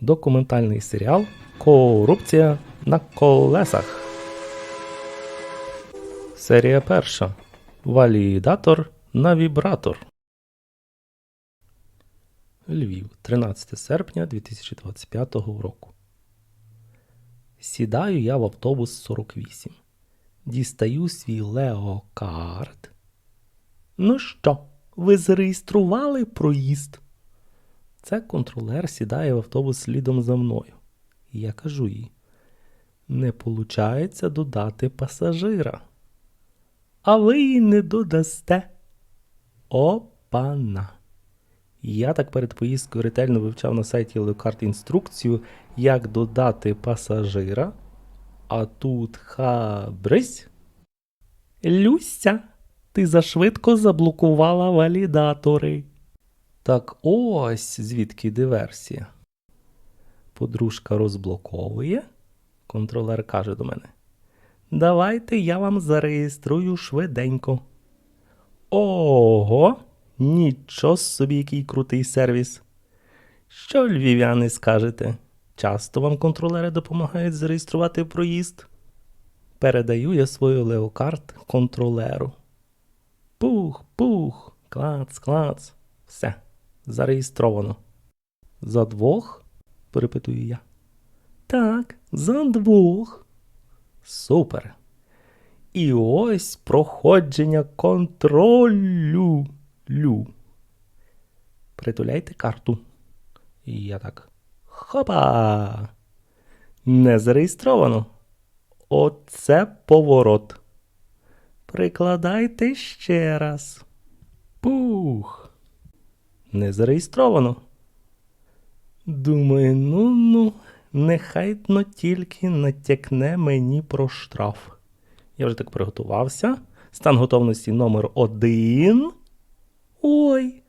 Документальний серіал Корупція на колесах. Серія перша. Валідатор на вібратор. Львів, 13 серпня 2025 року. Сідаю я в автобус 48. Дістаю свій леокард. Ну що, ви зареєстрували проїзд? Це контролер сідає в автобус слідом за мною. Я кажу їй: не получається додати пасажира. А ви її не додасте. Опана. Я так перед поїздкою ретельно вивчав на сайті Лекарт інструкцію, як додати пасажира. А тут хабрись. Люся, ти зашвидко заблокувала валідатори. Так ось звідки диверсія. Подружка розблоковує. Контролер каже до мене: Давайте я вам зареєструю швиденько. Ого, нічого собі, який крутий сервіс. Що, львів'яни, скажете? Часто вам контролери допомагають зареєструвати проїзд? Передаю я свою леокарт контролеру. Пух, пух, клац, клац. Все, зареєстровано. За двох? перепитую я. Так, за двох. Супер. І ось проходження контролю. Лю. Притуляйте карту. І я так. Хопа. Не зареєстровано. Оце поворот. Прикладайте ще раз. Пух. Не зареєстровано. Думаю, ну ну, нехай но тільки натякне мені про штраф. Я вже так приготувався. Стан готовності номер один. Ой,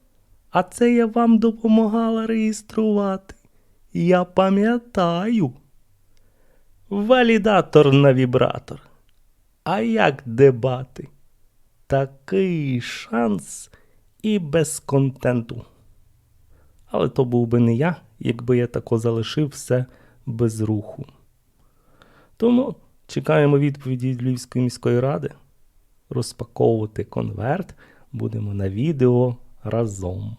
а це я вам допомагала реєструвати. Я пам'ятаю. Валідатор на вібратор. А як дебати? Такий шанс і без контенту. Але то був би не я, якби я тако залишив все без руху. Тому чекаємо відповіді Львівської міської ради. Розпаковувати конверт будемо на відео разом.